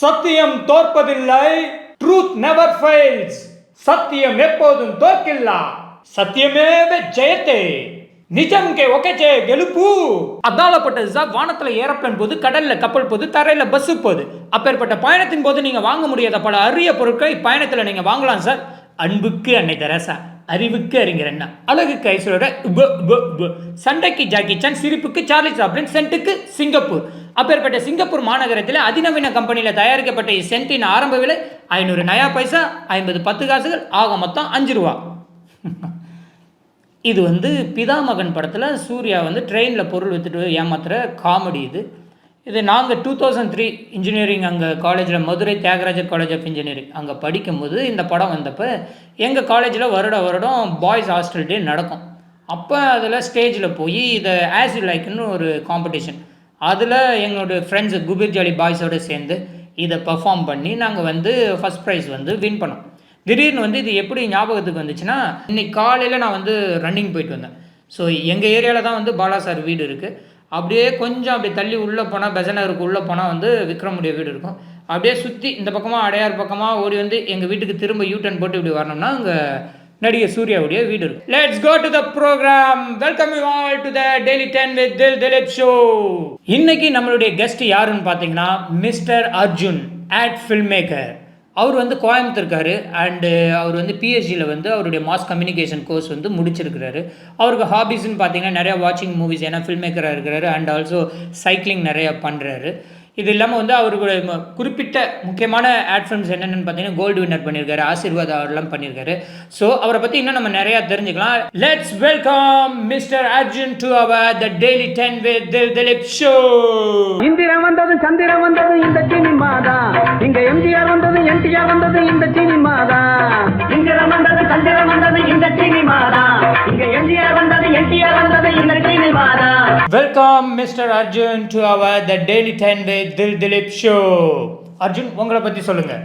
சத்தியம் தோற்பதில்லை truth never fails சத்தியம் எப்போதும் தோற்கில்லா. சத்தியமேவ ஜெயத்தே. நிஜம்கே ஒகேச்சே கெலுப்பு அதாலப்பட்டது சார் வானத்தில் ஏரோப்ளேன் போது கடலில் கப்பல் போது தரையில் பஸ் போகுது அப்பேற்பட்ட பயணத்தின் போது நீங்கள் வாங்க முடியாத பல அரிய பொருட்களை பயணத்தில் நீங்கள் வாங்கலாம் சார். அன்புக்கு அன்னை தெரசா அறிவுக்கு அறிஞர் அண்ணா. அழகுக்கு ஐஸ்வரோட சண்டைக்கு ஜாக்கி சான் சிரிப்புக்கு சார்லி சாப்ளின் சென்ட்டுக்கு சிங்கப்பூர். அப்பேற்பட்ட சிங்கப்பூர் மாநகரத்தில் அதிநவீன கம்பெனியில் தயாரிக்கப்பட்ட இச்சென்ட்டின் ஆரம்ப விலை ஐநூறு நயா பைசா ஐம்பது பத்து காசுகள் ஆக மொத்தம் அஞ்சு ரூபா. இது வந்து பிதாமகன் படத்தில் சூர்யா வந்து ட்ரெயினில் பொருள் வித்துட்டு ஏமாத்துகிற காமெடி இது. இது நாங்கள் டூ தௌசண்ட் த்ரீ இன்ஜினியரிங் அங்கே காலேஜில் Madurai Thiagarajar college of engineering அங்கே படிக்கும்போது இந்த படம் வந்தப்போ எங்கள் காலேஜில் வருட வருடம் பாய்ஸ் ஹாஸ்டல் டே நடக்கும். அப்போ அதில் ஸ்டேஜில் போய் இதை ஆஸ் யூ லைக்னு ஒரு காம்படிஷன் அதில் எங்களோடய ஃப்ரெண்ட்ஸு குபீர் ஜாலி பாய்ஸோடு சேர்ந்து இதை பெர்ஃபார்ம் பண்ணி நாங்கள் வந்து ஃபஸ்ட் ப்ரைஸ் வந்து வின் பண்ணோம். திடீர்னு வந்து இது எப்படி ஞாபகத்துக்கு வந்துச்சுன்னா இன்றைக்கி காலையில் நான் வந்து ரன்னிங் போயிட்டு வந்தேன். ஸோ எங்கள் ஏரியாவில் தான் வந்து பாலா சார் வீடு இருக்குது அப்படியே கொஞ்சம் அப்படி தள்ளி உள்ளே போனால் பெசனருக்கு உள்ளே போனால் வந்து விக்ரமுடைய வீடு இருக்கும். அப்படியே சுற்றி இந்த பக்கமாக அடையார் பக்கமாக ஓடி வந்து எங்கள் வீட்டுக்கு திரும்ப யூ டர்ன் போட்டு இப்படி வரணும்னா அங்கே நடிகர் சூர்யாவுடைய வீடு இருக்கும். Let's go to the program welcome you all to the daily ten with Dil Dileep show இன்னைக்கு நம்மளுடைய கெஸ்ட் யாருன்னு பார்த்தீங்கன்னா mister Arjun ad film maker அவர் வந்து கோயம்புத்தூர்க்காரு அண்டு uh, அவர் வந்து பிஹெச்டியில் வந்து அவருடைய மாஸ் கம்யூனிகேஷன் கோர்ஸ் வந்து முடிச்சிருக்கிறாரு. அவருக்கு ஹாபீஸ்ன்னு பார்த்தீங்கன்னா நிறையா வாட்சிங் மூவிஸ் ஏன்னா ஃபில்ம் மேக்கராக இருக்கிறாரு அண்ட் ஆல்சோ சைக்கிளிங் நிறையா பண்ணுறாரு இது இல்லாமல் வந்து அவருடைய ம- குறிப்பிட்ட முக்கியமான ஆட் ஃபிலிம்ஸ் என்னென்னு பார்த்தீங்கன்னா கோல்டு வின்னர் பண்ணியிருக்காரு ஆசீர்வாத் அவர்லாம் பண்ணியிருக்காரு. ஸோ அவரை பற்றி இன்னும் நம்ம நிறையா தெரிஞ்சுக்கலாம். Let's welcome mister Arjun to our the daily ten with Dil Dileep show Indiran வந்தது சந்திரன் வந்தது இந்த சினிமா தான் இங்க எம்ஜிஆர் வந்தது என்டிஆர் வந்தது இந்த சினிமா தான் இந்திரன் வந்தது சந்திரன் வந்தது இந்த சினிமா தான் இங்க எம்ஜிஆர் வந்தது என்டிஆர் வந்தது இந்த சினிமா தான் welcome mister Arjun to our the daily ten with Dil Dileep show. Arjun உங்களை பற்றி சொல்லுங்கள்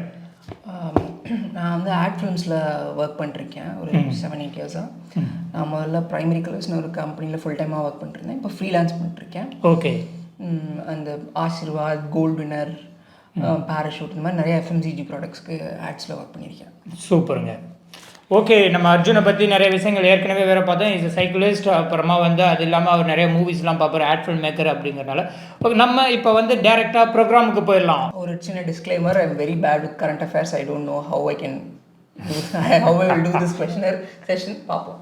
நான் வந்து ஆட் ஃபிலிம்ஸில் ஒர்க் பண்ணிருக்கேன். ஒரு செவன் எயிட் இயர்ஸாக நான் முதல்ல ப்ரைமரி கலர்ஸ்னு ஒரு கம்பெனியில் ஃபுல் டைமாக ஒர்க் பண்ணிருந்தேன். இப்போ ஃப்ரீலான்ஸ் பண்ணிருக்கேன் ஓகே. அந்த ஆசீர்வாத் கோல்டு வினர் பேராஷூட் இந்த மாதிரி நிறைய எஃப்எம்சிஜி ப்ராடக்ட்ஸ்க்கு ஆட்ஸில் ஒர்க் பண்ணியிருக்கேன் சூப்பருங்க. ஓகே நம்ம அர்ஜுனை பற்றி நிறைய விஷயங்கள் ஏற்கனவே வேறு பார்த்தோம் இஸ் சைக்கிளிஸ்ட் அப்புறமா வந்து அது இல்லாமல் அவர் நிறைய மூவிஸ்லாம் பார்ப்பார் ஆட் ஃபில்ம் மேக்கர் அப்படிங்கிறனால. ஓகே நம்ம இப்போ வந்து டேரெக்டாக ப்ரோக்ராமுக்கு போயிடலாம். ஒரு சின்ன disclaimer I am very bad current affairs I don't know how I can how I will do this questionnaire session பார்ப்போம்.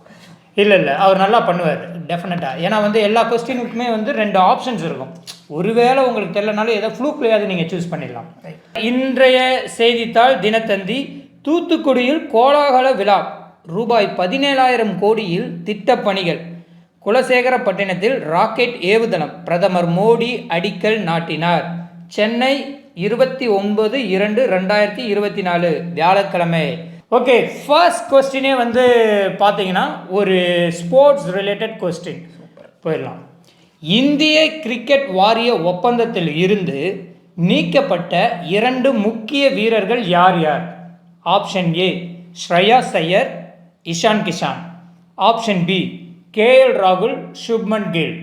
இல்லை இல்லை. அவர் நல்லா பண்ணுவார். டெஃபினட்டாக ஏன்னா வந்து எல்லா கொஸ்டினுக்குமே வந்து ரெண்டு ஆப்ஷன்ஸ் இருக்கும். ஒருவேளை உங்களுக்கு தெரியலனாலும் ஏதோ ஃப்ளூக்லையாவது நீங்கள் சூஸ் பண்ணிடலாம். இன்றைய செய்தித்தாள் தினத்தந்தி தூத்துக்குடியில் கோலாகல விழா. ரூபாய் பதினேழாயிரம் கோடியில் திட்டப்பணிகள் குலசேகரப்பட்டினத்தில் ராக்கெட் ஏவுதளம். பிரதமர் மோடி அடிக்கல் நாட்டினார். சென்னை இருபத்தி ஒன்பது இரண்டு ரெண்டாயிரத்தி இருபத்தி நாலு வியாழக்கிழமை. ஓகே ஃபர்ஸ்ட் கொஸ்டினே வந்து பார்த்தீங்கன்னா ஒரு ஸ்போர்ட்ஸ் ரிலேட்டட் கொஸ்டின் போயிடலாம். இந்திய கிரிக்கெட் வாரிய ஒப்பந்தத்தில் இருந்து நீக்கப்பட்ட இரண்டு முக்கிய வீரர்கள் யார் யார்? Option A Shreyas Iyer Ishan Kishan option B KL ராகுல் சுப்மன் கில்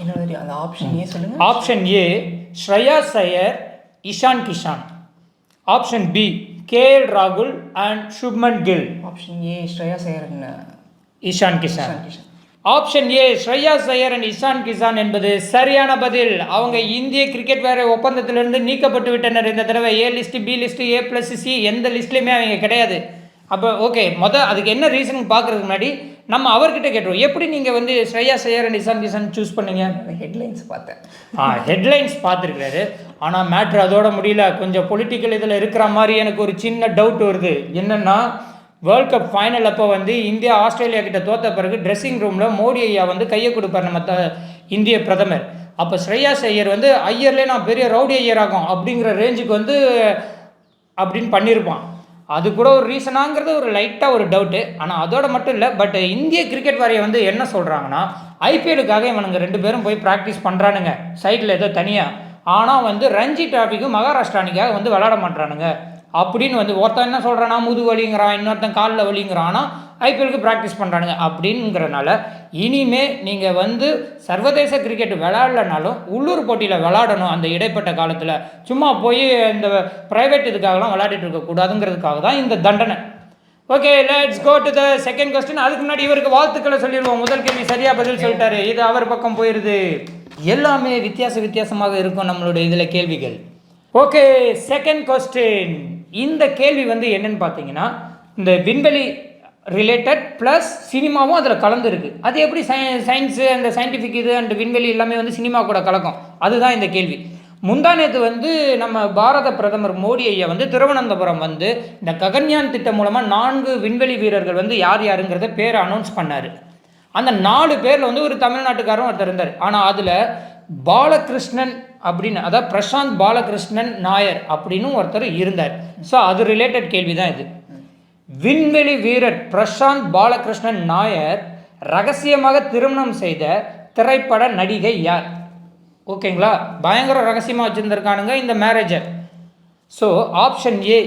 இன்னொரு அந்த ஆப்ஷன் ஏன் சொல்லுங்கள் option A Shreyas Iyer Ishan Kishan option B KL ராகுல் and Shubman Gill option A Shreyas Cheran Ishan Kishan Kishan option A Shreyas Iyer and Ishan Kishan என்பது சரியான பதில். அவங்க இந்திய கிரிக்கெட் வேற ஒப்பந்தத்திலிருந்து நீக்கப்பட்டு விட்டனர். இந்த தடவை A list B list A plus C எந்த லிஸ்ட்லையுமே அவங்க கிடையாது. அப்போ ஓகே மொதல் அதுக்கு என்ன ரீசன் பார்க்கறதுக்கு முன்னாடி நம்ம அவர்கிட்ட கேட்டுருவோம். எப்படி நீங்கள் வந்து ஸ்ரேயா சையர் அண்ட் இஷான் கிஷான் சூஸ் பண்ணீங்க? ஹெட்லைன்ஸ் பார்த்தேன். ஆ ஹெட்லைன்ஸ் பார்த்துருக்காரு ஆனால் மேட்ரு அதோட முடியல. கொஞ்சம் பொலிட்டிக்கல் இதில் இருக்கிற மாதிரி எனக்கு ஒரு சின்ன டவுட் வருது. என்னென்னா வேர்ல்ட் கப் ஃபைனல் அப்போ வந்து இந்தியா ஆஸ்திரேலியா கிட்ட தோத்த பிறகு ட்ரெஸ்ஸிங் ரூமில் மோடி ஐயா வந்து கையை கொடுப்பார் நம்ம த இந்திய பிரதமர். அப்போ ஸ்ரேயாஸ் ஐயர் வந்து ஐயர்லேயே நான் பெரிய ரவுடி ஐயர் ஆகும் அப்படிங்கிற ரேஞ்சுக்கு வந்து அப்படின்னு பண்ணியிருப்பான் அது கூட ஒரு ரீசனாங்கிறது ஒரு லைட்டாக ஒரு டவுட்டு ஆனால் அதோட மட்டும் இல்லை பட் இந்திய கிரிக்கெட் வாரியம் வந்து என்ன சொல்கிறாங்கன்னா ஐபிஎலுக்காக இவனுங்க ரெண்டு பேரும் போய் ப்ராக்டிஸ் பண்ணுறானுங்க சைடில் ஏதோ தனியாக ஆனால் வந்து ரஞ்சி டிராஃபிக்கும் மகாராஷ்டிரா அணிக்காக வந்து விளாட மாட்றானுங்க. அப்படின்னு வந்து ஒருத்தன் என்ன சொல்கிறானா முது வலிங்கிறான் இன்னொருத்தன் காலில் வலிங்கிறான்னா ஐபிஎலுக்கு ப்ராக்டிஸ் பண்ணுறானுங்க அப்படிங்கிறனால இனிமே நீங்கள் வந்து சர்வதேச கிரிக்கெட் விளையாடலனாலும் உள்ளூர் போட்டியில் விளாடணும் அந்த இடைப்பட்ட காலத்தில். சும்மா போய் இந்த ப்ரைவேட் இதுக்காகலாம் விளையாடிட்டு இருக்கக்கூடாதுங்கிறதுக்காக தான் இந்த தண்டனை. Okay let's go to the second question அதுக்கு முன்னாடி இவருக்கு வாழ்த்துக்களை சொல்லிடுவோம். முதல் கேள்வி சரியாக பதில் சொல்லிட்டாரு. இது அவர் பக்கம் போயிடுது எல்லாமே வித்தியாச வித்தியாசமாக இருக்கும் நம்மளுடைய இதில் கேள்விகள். ஓகே செகண்ட் கொஸ்டின் இந்த கேள்வி வந்து என்னன்னு பார்த்தீங்கன்னா இந்த விண்வெளி ரிலேட்டட் ப்ளஸ் சினிமாவும் அதில் கலந்துருக்கு. அது எப்படி சை சயின்ஸு அந்த சயின்டிஃபிக் இது அண்ட் விண்வெளி எல்லாமே வந்து சினிமா கூட கலக்கும்? அதுதான் இந்த கேள்வி. முந்தானேத்து வந்து நம்ம பாரத பிரதமர் மோடி ஐயா வந்து திருவனந்தபுரம் வந்து இந்த ககன்யான் திட்டம் மூலமாக நான்கு விண்வெளி வீரர்கள் வந்து யார் யாருங்கிறத பேரை அனௌன்ஸ் பண்ணார். அந்த நாலு பேரில் வந்து ஒரு தமிழ்நாட்டுக்காரரும் ஒருத்தர் இருந்தார். ஆனால் அதில் பாலகிருஷ்ணன் அப்படின்னு அதாவது பிரசாந்த் பாலகிருஷ்ணன் நாயர் அப்படின்னு ஒருத்தர் இருந்தார். ஸோ அது ரிலேட்டட் கேள்வி தான் இது. விண்வெளி வீரர் பிரசாந்த் பாலகிருஷ்ணன் நாயர் ரகசியமாக திருமணம் செய்த திரைப்பட நடிகை யார்? ஓகேங்களா? பயங்கர ரகசியமாக வச்சுருந்துருக்கானுங்க இந்த மேரேஜை so option A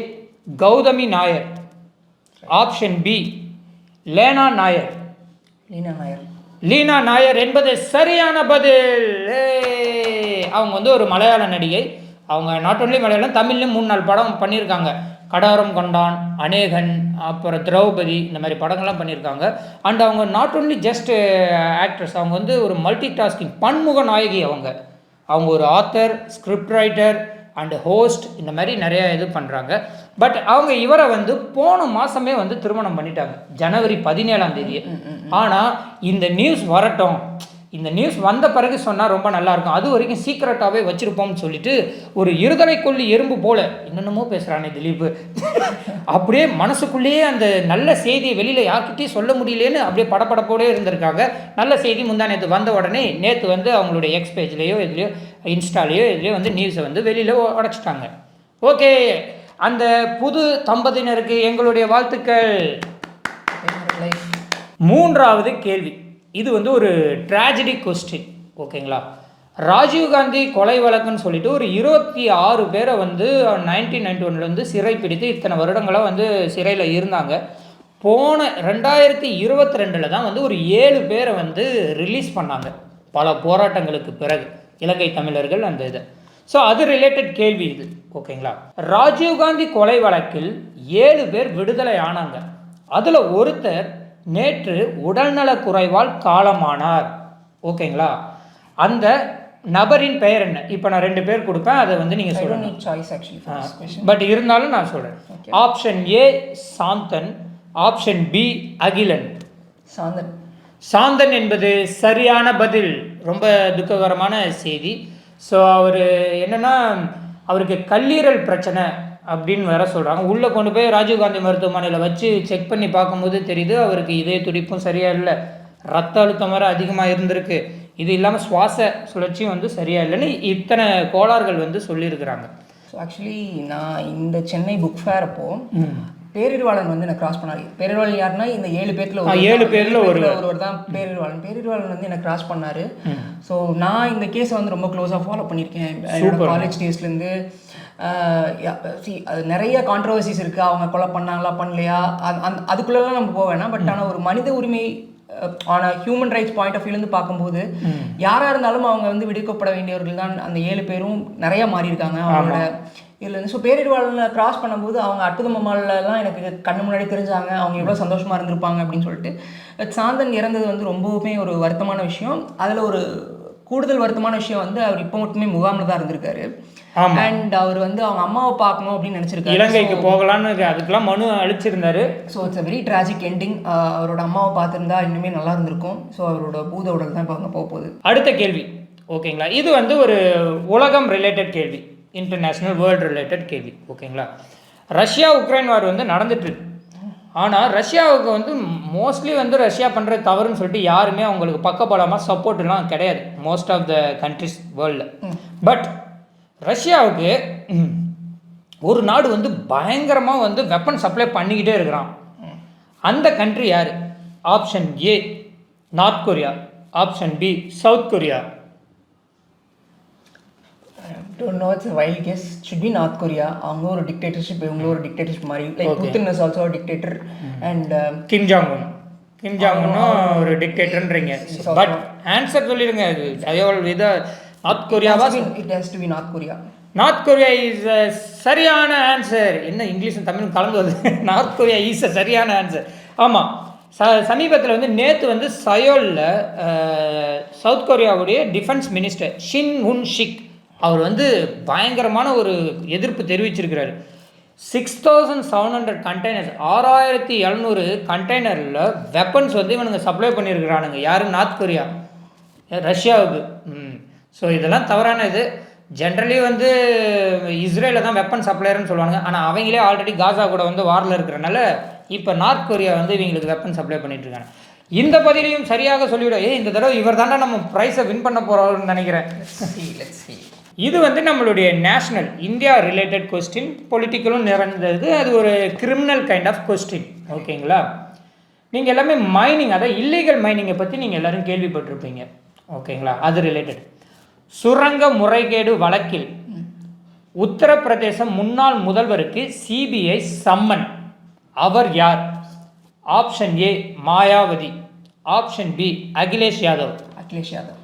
Gautami Nair. Option B Lena Nair. Leena Nair. Leena Nair என்பது சரியான பதில். அவங்க வந்து ஒரு மலையாள நடிகை. அவங்க நாட் ஒன்லி மலையாளம் தமிழ்லையும் மூணு நாலு படம் பண்ணியிருக்காங்க. கடாரம் கொண்டான் அநேகன் அப்புறம் திரௌபதி இந்த மாதிரி படங்கள்லாம் பண்ணியிருக்காங்க. அண்ட் அவங்க நாட் ஒன்லி ஜஸ்ட் ஆக்ட்ரஸ் அவங்க வந்து ஒரு மல்டி டாஸ்கிங் பன்முக நாயகி அவங்க. அவங்க ஒரு author script writer and host இந்த மாதிரி நிறைய இது பண்ணுறாங்க பட் அவங்க இவரை வந்து போன மாதமே வந்து திருமணம் பண்ணிட்டாங்க. ஜனவரி பதினேழாம் தேதி. ஆனால் இந்த நியூஸ் வரட்டும். இந்த நியூஸ் வந்த பிறகு சொன்னால் ரொம்ப நல்லா இருக்கும் அது வரைக்கும் சீக்கிரட்டாகவே வச்சுருப்போம்னு சொல்லிட்டு ஒரு இருதலை கொல்லி எறும்பு போல என்னென்னமோ பேசுகிறானே திலீப். அப்படியே மனசுக்குள்ளேயே அந்த நல்ல செய்தியை வெளியில் யார்கிட்டயும் சொல்ல முடியலேன்னு அப்படியே படப்படப்போடே இருந்திருக்காங்க. நல்ல செய்தி முந்தா நேற்று வந்த உடனே நேற்று வந்து அவங்களுடைய எக்ஸ் பேஜ்லேயோ இதுலேயோ இன்ஸ்டாலேயோ இதுலேயோ வந்து நியூஸை வந்து வெளியில் உடச்சிட்டாங்க ஓகே அந்த புது தம்பதியினருக்கு எங்களுடைய வாழ்த்துக்கள். மூன்றாவது கேள்வி. இது வந்து ஒரு ட்ராஜடி கொஸ்டின் ஓகேங்களா ராஜீவ்காந்தி கொலை வழக்குன்னு சொல்லிட்டு ஒரு இருபத்தி ஆறு பேரை வந்து நைன்டீன் நைன்டி ஒன்லேருந்து சிறை பிடித்து இத்தனை வருடங்களாக வந்து சிறையில் இருந்தாங்க. போன ரெண்டாயிரத்தி இருபத்தி ரெண்டில் தான் வந்து ஒரு ஏழு பேரை வந்து ரிலீஸ் பண்ணாங்க. பல போராட்டங்களுக்கு பிறகு. இலங்கை தமிழர்கள் அந்த இது. ஸோ அது ரிலேட்டட் கேள்வி இது ஓகேங்களா ராஜீவ்காந்தி கொலை வழக்கில் ஏழு பேர் விடுதலை ஆனாங்க. அதில் ஒருத்தர் நேற்று உடல்நலக் குறைவால் காலமானார். ஓகேங்களா? அந்த நபரின் பெயர் என்ன? இப்போ நான் ரெண்டு பேர் கொடுப்பேன் அதை வந்து நீங்கள் சொல்லணும் சாய்ஸ் ஆக்சுவலி பட் இருந்தாலும் நான் சொல்கிறேன் option A Santhan. Option B Akilan. Santhan. Santhan என்பது சரியான பதில். ரொம்ப துக்ககரமான செய்தி. ஸோ அவர் என்னன்னா அவருக்கு கல்லீரல் பிரச்சனை. அப்படின்னு வேற சொல்கிறாங்க உள்ளே கொண்டு போய் ராஜீவ்காந்தி மருத்துவமனையில் வச்சு செக் பண்ணி பார்க்கும்போது தெரியுது அவருக்கு இதய துடிப்பும் சரியா இல்லை. ரத்த அழுத்தம் வேற அதிகமாக இருந்திருக்கு. இது இல்லாமல் சுவாச சுழற்சியும் வந்து சரியா இல்லைன்னு இத்தனை கோளாறுகள் வந்து சொல்லியிருக்கிறாங்க. ஸோ ஆக்சுவலி நான் இந்த சென்னை புக் ஃபேர் அப்போ பேரிருவாளன் வந்து எனக்கு கிராஸ் பண்ணாரு பேரிருவாளன் யாருன்னா இந்த ஏழு பேர்ல ஏழு பேர்ல ஒருவர். ஒருவர் தான் பேரிருவாளன். பேரிருவாளன் வந்து எனக்கு கிராஸ் பண்ணாரு. ஸோ நான் இந்த கேஸை வந்து ரொம்ப க்ளோஸாக ஃபாலோ பண்ணியிருக்கேன். காலேஜ் டேஸ்லேருந்து அது நிறைய கான்ட்ரவர்சிஸ் இருக்கு. அவங்க கொலை பண்ணாங்களா பண்ணலையா? அது- அந்த அதுக்குள்ளெல்லாம் நம்ம போக வேணாம். பட் ஆனால் ஒரு மனித உரிமை ஆன ஹியூமன் ரைட்ஸ் பாயிண்ட் ஆஃப் வியூலேருந்து பார்க்கும்போது யாராக இருந்தாலும் அவங்க வந்து விடுவிக்கப்பட வேண்டியவர்கள் தான் அந்த ஏழு பேரும் நிறைய மாறி இருக்காங்க அவங்களோட இதில் இருந்து. ஸோ பேரிடுவாளில் கிராஸ் பண்ணும்போது அவங்க அற்புத மம்மாலெலாம் எனக்கு கண்ணு முன்னாடி தெரிஞ்சாங்க. அவங்க எவ்வளோ சந்தோஷமாக இருந்திருப்பாங்க அப்படின்னு சொல்லிட்டு. சாந்தன் இறந்தது வந்து ரொம்பவுமே ஒரு வருத்தமான விஷயம். அதில் ஒரு கூடுதல் வருத்தமான விஷயம் வந்து அவர் இப்போ மட்டுமே முகாமில் தான் இருந்திருக்காரு. அண்ட் அவர் வந்து அவங்க அம்மாவை பார்க்கணும் அப்படின்னு நினச்சிருக்காரு. இலங்கைக்கு போகலான்னு அதுக்கெல்லாம் மனு அளிச்சிருந்தாரு. ஸோ இட்ஸ் வெரி tragic எண்டிங் அவரோட அம்மாவை பார்த்துருந்தா இன்னுமே நல்லா இருந்திருக்கும். ஸோ அவரோட பூத உடல் தான் இப்போ அங்கே போக போகுது. அடுத்த கேள்வி. ஓகேங்களா? இது வந்து ஒரு உலகம் ரிலேட்டட் கேள்வி. இன்டர்நேஷ்னல் வேர்ல்டு ரிலேட்டட் கேள்வி. ஓகேங்களா? ரஷ்யா உக்ரைன் வார் வந்து நடந்துட்டு இருக்கு. ஆனால் ரஷ்யாவுக்கு வந்து மோஸ்ட்லி வந்து ரஷ்யா பண்ணுற தவறுன்னு சொல்லிட்டு யாருமே அவங்களுக்கு பக்கபலமாக சப்போர்ட்லாம் கிடையாது. மோஸ்ட் ஆஃப் த கண்ட்ரிஸ் வேர்ல்டில் பட் ரஷ்யாவுக்கு ஒரு நாடு வந்து பயங்கரமாக வந்து வெப்பன் சப்ளை பண்ணிக்கிட்டே இருக்கிறான். அந்த கண்ட்ரி யார்? Option A North Korea option B South Korea don't know it's wild guess should be North Korea அவங்க ஒரு டிக்டேட்டர்ஷிப் இவங்களும் ஒரு டிக்டேட்டர்ஷிப் மாதிரி. Like Putin is also dictator and Kim Jong Un Kim Jong ஒரு டிக்டேட்டர்ன்றீங்க but answer சொல்லிடுங்க அது North கொரியாவா it has to be North Korea North Korea is சரியான ஆன்சர் என்ன இங்கிலீஷும் தமிழும் கலந்து வருது. நார்த் கொரியா இஸ் அ சரியான ஆன்சர் ஆமாம் ச சமீபத்தில் வந்து நேற்று வந்து சயோலில் South கொரியாவுடைய defence minister Shin Won Sik அவர் வந்து பயங்கரமான ஒரு எதிர்ப்பு தெரிவிச்சிருக்கிறாரு. Six thousand seven hundred containers ஆறாயிரத்தி எழுநூறு கண்டெய்னரில் வெப்பன்ஸ் வந்து இவனுங்க சப்ளை பண்ணியிருக்கிறானுங்க. யார்? நார்த் கொரியா ரஷ்யாவுக்கு. ம். ஸோ இதெல்லாம் தவறான இது. ஜென்ரலி வந்து இஸ்ரேலில் தான் வெப்பன் சப்ளையர்னு சொல்லுவாங்க ஆனால் அவங்களே ஆல்ரெடி காசா கூட வந்து வாரில் இருக்கிறனால இப்போ நார்த் கொரியா வந்து இவங்களுக்கு வெப்பன் சப்ளை பண்ணிட்டு இருக்காங்க இந்த பதிலையும் சரியாக சொல்லிவிட. ஏ இந்த தடவை இவர் தாண்டா நம்ம ப்ரைஸை வின் பண்ண போகிறோம்னு நினைக்கிறேன். இது வந்து நம்மளுடைய நேஷ்னல் இந்தியா ரிலேட்டட் கொஸ்டின் பொலிட்டிக்கலும் நிறைந்தது. அது ஒரு கிரிமினல் கைண்ட் ஆஃப் கொஸ்டின் ஓகேங்களா நீங்கள் எல்லாமே மைனிங் அதாவது இல்லீகல் மைனிங்கை பற்றி நீங்கள் எல்லாரும் கேள்விப்பட்டிருப்பீங்க. ஓகேங்களா அது ரிலேட்டட் சுரங்க முறைகேடு வழக்கில் உத்தரப்பிரதேச முன்னாள் முதல்வருக்கு சிபிஐ சம்மன். அவர் யார்? Option A Mayawati. Option B Akhilesh Yadav. Akhilesh Yadav.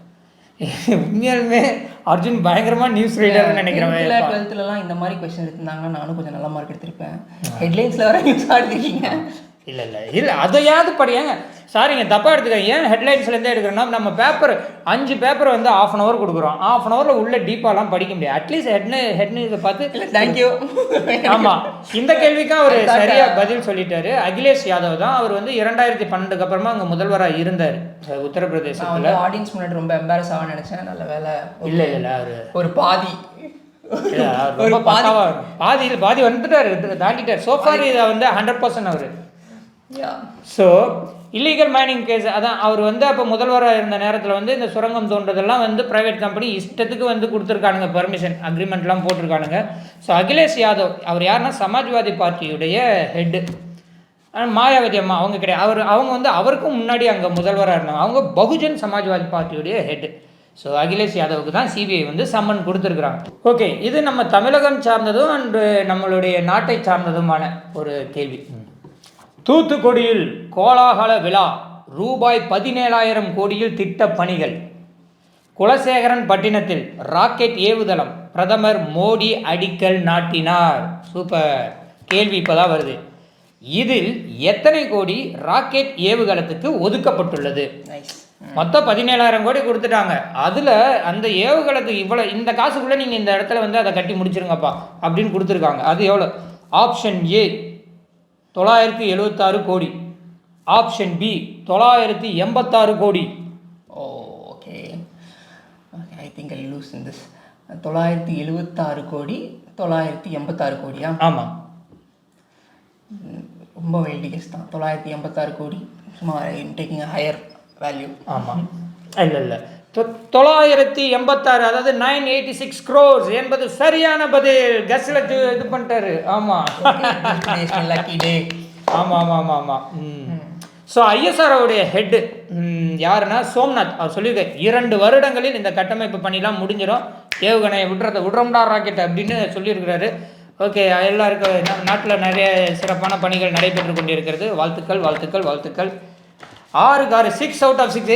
உண்மையாலுமே அர்ஜுன் பயங்கரமா நியூஸ் ரீடர்னு நினைக்கிறேன் டுவெல்த்லலாம் இந்த மாதிரி கொஸ்டின் எடுத்திருந்தாங்கன்னா நானும் கொஞ்சம் நல்ல மார்க் எடுத்திருப்பேன். ஹெட்லைன்ஸில் வர நியூஸ் ஆடிருக்கீங்க. இல்ல இல்ல. இல்ல அதையாவது படியாங்க சாரிங்க தப்பா எடுத்துக்க ஏன் ஹெட்லைன்ஸ்லேருந்தே எடுக்கிறோம்னா நம்ம பேப்பர் அஞ்சு பேப்பர் வந்து ஆஃப் அன் ஹவர் கொடுக்குறோம். ஆஃப் அன் ஹவரில் உள்ள டீப்பாலாம் படிக்க முடியாது. அட்லீஸ்ட் ஹெட்னு ஹெட் நியூஸை பார்த்து தேங்க்யூ ஆமா. இந்த கேள்விக்கு அவர் சரியா பதில் சொல்லிட்டாரு. அகிலேஷ் யாதவ் தான் அவர் வந்து இரண்டாயிரத்தி பன்னெண்டுக்கு அப்புறமா அங்க முதல்வரா இருந்தார். உத்தரப்பிரதேசத்துல. ஆடியன்ஸ் முன்னாடி ரொம்ப எம்பாரஸ் ஆக நினைச்சேன். நல்ல வேலை. இல்ல இல்ல அவரு ஒரு பாதி. அவர் பாதி. பாதி வந்துட்டாரு தாண்டிட்டார். சோஃபார் இதை வந்து ஹண்ட்ரட் பர்சன்ட் அவரு. ஸோ இல்லீகல் மைனிங் கேஸ் அதான் அவர் வந்து அப்போ முதல்வராக இருந்த நேரத்தில் வந்து இந்த சுரங்கம் தோன்றதெல்லாம் வந்து ப்ரைவேட் கம்பெனி இஷ்டத்துக்கு வந்து கொடுத்துருக்கானுங்க பர்மிஷன் அக்ரிமெண்ட்லாம் போட்டிருக்கானுங்க. ஸோ அகிலேஷ் யாதவ் அவர் யாருன்னா சமாஜ்வாதி பார்ட்டியுடைய ஹெட்டு மாயாவதி அம்மா அவங்க கிடையாது. அவர் அவங்க வந்து அவருக்கும் முன்னாடி அங்கே முதல்வராக இருந்தாங்க. அவங்க பகுஜன் சமாஜ்வாதி பார்ட்டியுடைய ஹெட்டு ஸோ அகிலேஷ் யாதவுக்கு தான் சிபிஐ வந்து சம்மன் கொடுத்துருக்குறாங்க. ஓகே இது நம்ம தமிழகம் சார்ந்ததும் அண்டு நம்மளுடைய நாட்டை சார்ந்ததுமான ஒரு கேள்வி. தூத்துக்குடியில் கோலாகல விழா ரூபாய் பதினேழாயிரம் கோடியில் திட்ட பணிகள். குலசேகரன் பட்டினத்தில் ராக்கெட் ஏவுதளம் பிரதமர் மோடி அடிக்கல் நாட்டினார். சூப்பர். கேள்வி இப்போதான் வருது. இதில் எத்தனை கோடி ராக்கெட் ஏவுகலத்துக்கு ஒதுக்கப்பட்டுள்ளது? மொத்தம் பதினேழாயிரம் கோடி கொடுத்துட்டாங்க. அதில் அந்த ஏவுகலத்துக்கு இவ்வளோ இந்த காசுக்குள்ளே நீங்கள் இந்த இடத்துல வந்து அதை கட்டி முடிச்சிருங்கப்பா அப்படின்னு கொடுத்துருக்காங்க. அது எவ்வளோ ஆப்ஷன் ஏ தொள்ளாயிரத்தி எழுபத்தாறு கோடி. ஆப்ஷன் பி தொள்ளாயிரத்தி எண்பத்தாறு crore. Oh okay I think I lose in this தொள்ளாயிரத்தி எழுபத்தாறு கோடி தொள்ளாயிரத்தி எண்பத்தாறு கோடியா? ஆமாம் ரொம்ப வெல்டி கெஸ் தான். தொள்ளாயிரத்தி எண்பத்தாறு கோடி சும்மா டேக்கிங் ஹையர் வேல்யூ ஆமாம் இல்லை இல்லை. தொள்ளாயிரத்தி எண்பத்தாறு அதாவது நைன் எயிட்டி சிக்ஸ் க்ரோஸ் என்பது சரியான பதில். கஸ்ல இது பண்ணிட்டாரு. ஆமாம் லக்கி டே ஆமாம் ஆமாம் ஆமாம் ஆமாம் ம். ஸோ ஐஎஸ்ஆர்ஓடைய ஹெட்டு யாருன்னா சோம்நாத். அவர் சொல்லியிருக்காரு இரண்டு வருடங்களில் இந்த கட்டமைப்பு பணிலாம் முடிஞ்சிடும் ஏவுகணையை விடுறத விடுறோம்டா ராக்கெட் அப்படின்னு சொல்லியிருக்கிறாரு. ஓகே எல்லாருக்கும் நாட்டில் நிறைய சிறப்பான பணிகள் நடைபெற்று கொண்டிருக்கிறது. வாழ்த்துக்கள் வாழ்த்துக்கள் வாழ்த்துக்கள். ஆறுக்கு ஆறு six out of six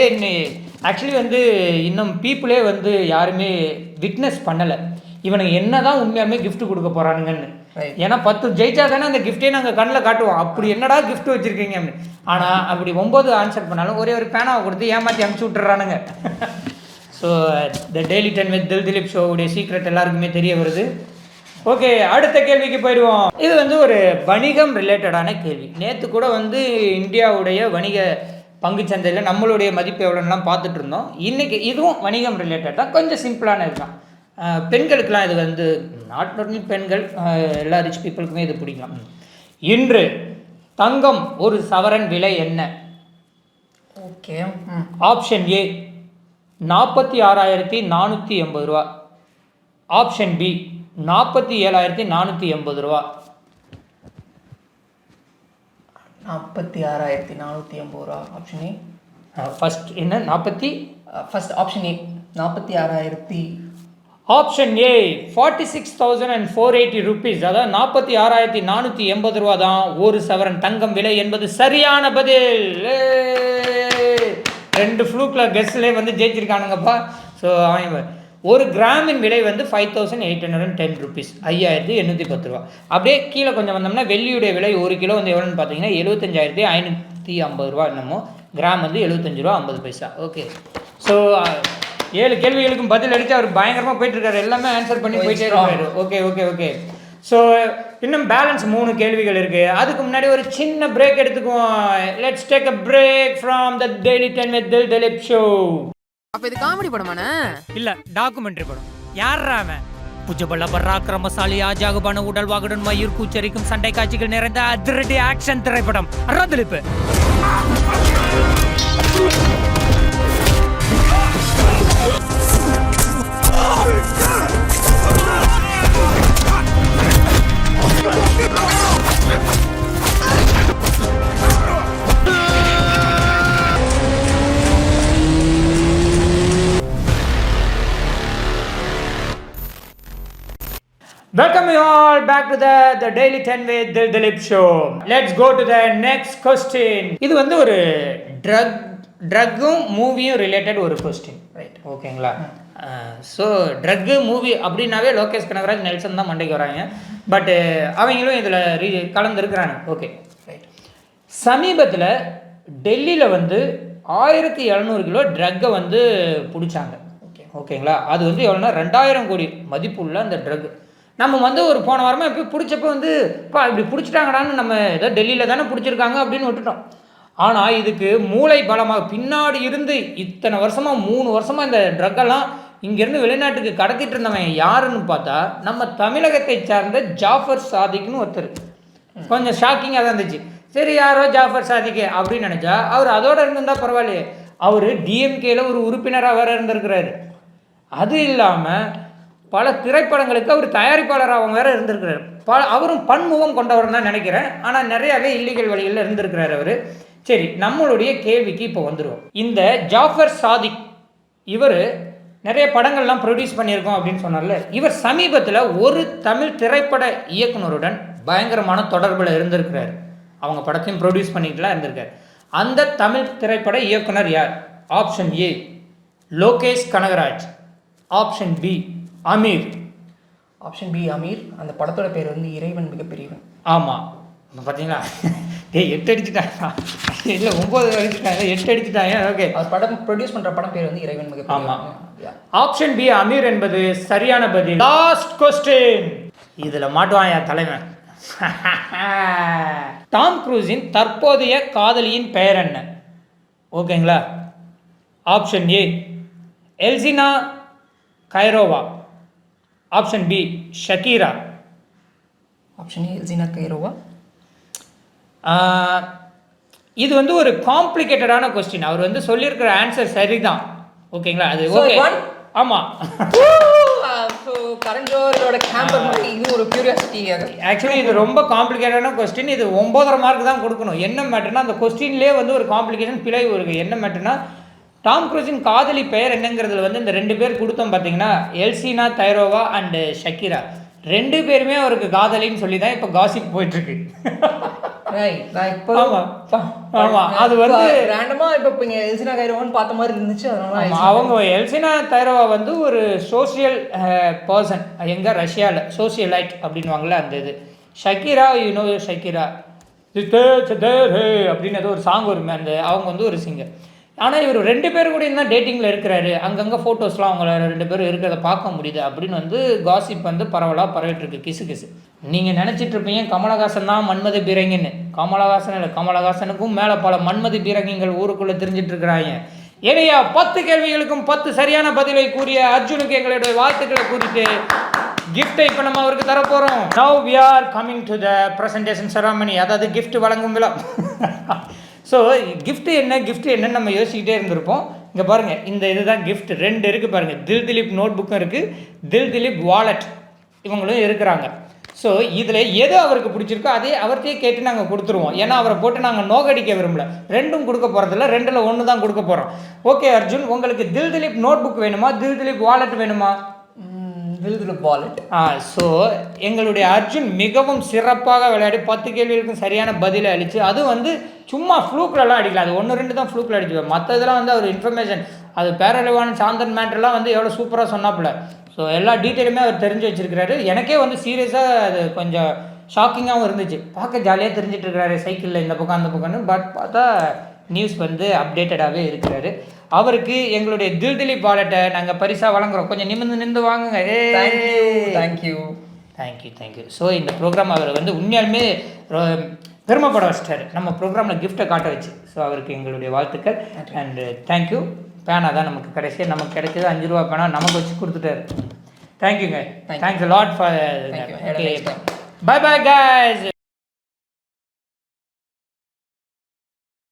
actually வந்து இன்னும் பீப்புளே வந்து யாருமே விட்னஸ் பண்ணலை. இவனுக்கு என்னதான் உண்மையாலுமே gift கொடுக்க போறானுங்கன்னு. Right. ஏன்னா பத்து ஜெயிச்சா தானே அந்த கிஃப்டே நாங்கள் கண்ணில் காட்டுவோம். அப்படி என்னடா gift வச்சிருக்கீங்க அப்படின்னு. ஆனால் அப்படி ஒம்பது ஆன்சர் பண்ணாலும் ஒரே ஒரு பேனாவை கொடுத்து ஏமாற்றி அமுச்சு விட்டுறானுங்க. So the daily ten with Dil Dileep ஷோவுடைய secret எல்லாருக்குமே தெரிய வருது. ஓகே அடுத்த கேள்விக்கு போயிடுவோம். இது வந்து ஒரு வணிகம் ரிலேட்டடான கேள்வி. நேற்று கூட வந்து இந்தியாவுடைய வணிக பங்குச்சந்தையில் நம்மளுடைய மதிப்பு எவ்வளோலாம் பார்த்துட்டு இருந்தோம். இன்றைக்கி இதுவும் வணிகம் ரிலேட்டட் தான். கொஞ்சம் சிம்பிளான இதுதான். அஹ் பெண்களுக்கெல்லாம் இது வந்து நாட் ஒன்லி பெண்கள் எல்லா ரிச் பீப்புளுக்குமே இது பிடிக்கும். இன்று தங்கம் ஒரு சவரன் விலை என்ன? ஓகே ஆப்ஷன் ஏ நாற்பத்தி ஆறாயிரத்தி நானூற்றி எண்பது ரூபா. ஆப்ஷன் பி நாற்பத்தி ஏழாயிரத்தி நானூற்றி எண்பது ரூபா. நாற்பத்தி ஆறாயிரத்தி நானூற்றி எண்பது ரூபா ஆப்ஷன் ஏ ஃபஸ்ட் என்ன? நாற்பத்தி? ஃபர்ஸ்ட் ஆப்ஷன் ஏ நாற்பத்தி ஆறாயிரத்தி option A forty six thousand and four eighty rupees அதாவது நாற்பத்தி ஆறாயிரத்தி நானூற்றி எண்பது ரூபா தான். ஒரு சவரன் தங்கம் விலை என்பது சரியான பதில்! ரெண்டு ஃப்ளூக்கில் கெஸ்ட்லேயே வந்து ஜெயிச்சிருக்கானுங்கப்பா. ஸோ அவன் ஒரு கிராமின் விலை வந்து five thousand eight hundred and ten rupees ஐயாயிரத்தி எண்ணூற்றி பத்து ரூபா. அப்படியே கீழே கொஞ்சம் வந்தோம்னா வெள்ளியுடைய விலை ஒரு கிலோ வந்து எவ்வளோன்னு பார்த்தீங்கன்னா எழுபத்தஞ்சாயிரத்தி ஐநூற்றி ஐம்பது ரூபா என்னமோ. கிராம் வந்து எழுபத்தஞ்சு ரூபா ஐம்பது பைசா. ஓகே ஸோ ஏழு கேள்விகளுக்கும் பதில் அடித்து அவர் பயங்கரமாக போயிட்டு இருக்காரு எல்லாமே ஆன்சர் பண்ணி போயிட்டே இருக்காரு ஓகே ஓகே ஓகே ஸோ இன்னும் பேலன்ஸ் மூணு கேள்விகள் இருக்கு. அதுக்கு முன்னாடி ஒரு சின்ன பிரேக் எடுத்துக்குவோம். Let's take a break from the daily ten with Dil Dileep show அப்ப இது காமெடி படமாண்ணே? இல்ல டாக்குமெண்ட்ரி படம். யாரா அவன்? புஜபல பராக்கிரமசாலி ஆஜாகுபான உடல் வாகுடன் மயூர் கூச்சரிக்கும் சண்டை காட்சிகள் நிறைந்த அதிரடி ஆக்ஷன் திரைப்படம். அறா Dilip Welcome you all back to the the Daily 10 with Dil Dilip show. Let's go to the next question. இது வந்து ஒரு ட்ரக் ட்ரக்கும் மூவியும் ரிலேட்டட் ஒரு கொஸ்டின் ரைட் ஓகேங்களா ஸோ ட்ரக்கு மூவி அப்படின்னாவே லோகேஷ் கனகராஜ் நெல்சன் தான் மண்டைக்கு வராங்க. பட் அவங்களும் இதில் ரீ கலந்துருக்கிறாங்க. ஓகே ரைட் சமீபத்தில் டெல்லியில் வந்து ஆயிரத்தி இரநூறு கிலோ ட்ரக்கை வந்து பிடிச்சாங்க. ஓகே ஓகேங்களா அது வந்து எவ்வளோனா ரெண்டாயிரம் கோடி மதிப்புள்ள அந்த ட்ரக் நம்ம வந்து ஒரு போன வாரமாக எப்போ பிடிச்சப்ப வந்து பா இப்படி பிடிச்சிட்டாங்கடான்னு நம்ம ஏதோ டெல்லியில் தானே பிடிச்சிருக்காங்க அப்படின்னு விட்டுட்டோம். ஆனால் இதுக்கு மூளை பலமாக பின்னாடி இருந்து இத்தனை வருஷமாக மூணு வருஷமாக இந்த ட்ரக்கெல்லாம் இங்கேருந்து வெளிநாட்டுக்கு கடத்திட்டு இருந்தவன் யாருன்னு பார்த்தா நம்ம தமிழகத்தை சார்ந்த ஜாஃபர் சாதிக்னு ஒருத்தர். கொஞ்சம் ஷாக்கிங்காக தான் இருந்துச்சு. சரி யாரோ ஜாஃபர் சாதிக்கு அப்படின்னு நினச்சா அவர் அதோட இருந்திருந்தால் பரவாயில்லையே. அவர் டிஎம்கேல ஒரு உறுப்பினராக வேற இருந்திருக்கிறாரு. அது இல்லாமல் பல திரைப்படங்களுக்கு அவர் தயாரிப்பாளராக வேறு இருந்திருக்கிறார். பல அவரும் பன்முகம் கொண்டவர் தான் நினைக்கிறேன். ஆனால் நிறையாவே இல்லீகல் வழிகளில் இருந்திருக்கிறார் அவர். சரி நம்மளுடைய கேள்விக்கு இப்போ வந்துடுவோம் இந்த ஜாஃபர் சாதிக் இவர் நிறைய படங்கள்லாம் ப்ரொடியூஸ் பண்ணியிருக்கோம் அப்படின்னு சொன்னார்ல. இவர் சமீபத்தில் ஒரு தமிழ் திரைப்பட இயக்குனருடன் பயங்கரமான தொடர்பில் இருந்திருக்கிறார். அவங்க படத்தையும் ப்ரொடியூஸ் பண்ணிட்டுலாம் இருந்திருக்காரு. அந்த தமிழ் திரைப்பட இயக்குனர் யார்? Option A Lokesh Kanagaraj. Option B Ameer. Option B Ameer. அந்த படத்தோட பேர் வந்து இறைவன் மிகப்பெரியவன். ஆமாம் பார்த்தீங்களா டேய் எட்டு அடிச்சுட்டாங்க இல்லை ஒம்பது அடிச்சுட்டாங்க. எட்டு அடிச்சுட்டாங்க. ஓகே. அவர் படம் ப்ரொடியூஸ் பண்ற படம் பேர் வந்து இறைவன் மிகப்பெரியவன். Yeah. ஆப்ஷன் பி அமீர் என்பது சரியான பதில். லாஸ்ட் கொஸ்டின் இதில் மாட்டுவான் என் தலைவன். டாம் க்ரூஸின் தற்போதைய காதலியின் பெயர் என்ன? ஓகேங்களா? Option A Elsina Khayrova option B Shakira option A Jeena Khayrova இது வந்து ஒரு காம்ப்ளிகேட்டடான கொஸ்டின் அவர் வந்து சொல்லியிருக்கிற ஆன்சர் சரிதான். ஓகேங்களா அது ஓகே? ஆமாம் ஆக்சுவலி இது ரொம்ப காம்ப்ளிகேட்டடான கொஸ்டின் இது ஒம்போதரை மார்க் தான் கொடுக்கணும். என்ன மேட்டர்னா அந்த கொஸ்டின்லேயே வந்து ஒரு காம்ப்ளிகேஷன் பிழை இருக்கு என்ன மேட்டர்னா டாம் க்ரூஸின் காதலி பெயர் என்னங்கிறதுல வந்து இந்த ரெண்டு பேர் கொடுத்தோம் பார்த்தீங்கன்னா எல்சினா தைரோவா அண்டு ஷக்கீரா. ரெண்டு பேருமே அவருக்கு காதலின்னு சொல்லி தான் இப்போ காசிப் போயிட்டுருக்கு. அவங்க எல்சினா தைரோவா வந்து ஒரு சோஷியல் பர்சன் எங்க? ரஷ்யாவில் சோசியலைட் அப்படின்வாங்கல்ல அந்த இது. Shakira you know Shakira. அப்படின்னு ஏதோ ஒரு சாங் வருமே அந்த அவங்க வந்து ஒரு சிங்கர் ஆனால் இவர் ரெண்டு பேர் கூட தான் டேட்டிங்கில் இருக்கிறாரு. அங்கங்கே ஃபோட்டோஸ்லாம் அவங்கள ரெண்டு பேரும் இருக்கிறத பார்க்க முடியுது அப்படின்னு வந்து காசிப் வந்து பரவலாக பரவிட்டுருக்கு கிசு கிசு. நீங்கள் நினச்சிட்டு இருப்பீங்க கமலஹாசன் தான் மன்மத பீரங்கின்னு. கமலஹாசன் இல்லை கமலஹாசனுக்கும் மேலே பல மன்மதி பீரங்கிகள் ஊருக்குள்ளே தெரிஞ்சிட்ருக்கிறாங்க ஏனையா பத்து கேள்விகளுக்கும் பத்து சரியான பதிலை கூறிய அர்ஜுனுக்கு எங்களுடைய வாழ்த்துக்களை கூறிட்டு கிஃப்ட்டை இப்போ நம்ம அவருக்கு தரப்போகிறோம் now we are coming to the presentation ceremony அதாவது கிஃப்ட் வழங்கும் விழா. ஸோ கிஃப்ட் என்ன? கிஃப்ட் என்னன்னு நம்ம யோசிக்கிட்டே இருந்திருப்போம். இங்கே பாருங்கள் இந்த இதுதான் கிஃப்ட் ரெண்டு இருக்குது பாருங்கள் தில் திலீப் நோட் புக்கும் இருக்குது தில் திலீப் வாலெட் இவங்களும் இருக்கிறாங்க. ஸோ இதில் எது அவருக்கு பிடிச்சிருக்கோ அதே அவர்கிட்டயே கேட்டு நாங்கள் கொடுத்துருவோம். ஏன்னா அவரை போட்டு நாங்கள் நோகடிக்க விரும்பல. ரெண்டும் கொடுக்க போகிறதில்ல ரெண்டில் ஒன்று தான் கொடுக்க போகிறோம் ஓகே அர்ஜுன் உங்களுக்கு தில் திலீப் நோட் புக் வேணுமா? தில் திலீப் வாலெட் வேணுமா? ம், விழுதுல ஆ ஸோ எங்களுடைய அர்ஜுன் மிகவும் சிறப்பாக விளையாடி பத்து கேள்விகளுக்கும் சரியான பதிலை அளித்து அது வந்து சும்மா ஃப்ளூக்லலாம் அடிக்கல. அது ஒன்று ரெண்டு தான் ஃப்ளூக்கில் அடிச்சுப்பார் மற்றதெல்லாம் வந்து அவர் இன்ஃபர்மேஷன் அது பேரலிவான சாந்தன் மேட்ரெலாம் வந்து எவ்வளோ சூப்பராக சொன்னாப்புல. ஸோ எல்லா டீட்டெயிலுமே அவர் தெரிஞ்சு வச்சிருக்கிறாரு. எனக்கே வந்து சீரியஸாக அது கொஞ்சம் ஷாக்கிங்காகவும் இருந்துச்சு. பார்க்க ஜாலியாக தெரிஞ்சிட்டு இருக்கிறாரு சைக்கிளில் இந்த பக்கம் அந்த பக்கம்னு பட் பார்த்தா நியூஸ் வந்து அப்டேட்டடாகவே இருக்கிறாரு. அவருக்கு எங்களுடைய தில் திலீப் வாலெட்டை நாங்கள் பரிசாக வழங்குறோம். கொஞ்சம் நிமிர்ந்து நின்று வாங்குங்க. ஏ thank you thank you thank you so இந்த ப்ரோக்ராம் அவர் வந்து உண்மையாலுமே பெருமைப்பட வச்சிட்டாரு. நம்ம ப்ரோக்ராமில் கிஃப்ட்டை காட்ட வச்சு. ஸோ அவருக்கு எங்களுடைய வாழ்த்துக்கள். அண்டு தேங்க்யூ பேனா தான் நமக்கு கடைசியாக நமக்கு கிடைச்சது அஞ்சு ரூபா பேனா நமக்கு வச்சு கொடுத்துட்டாரு. தேங்க்யூங்க thanks lot for Thank you. Have a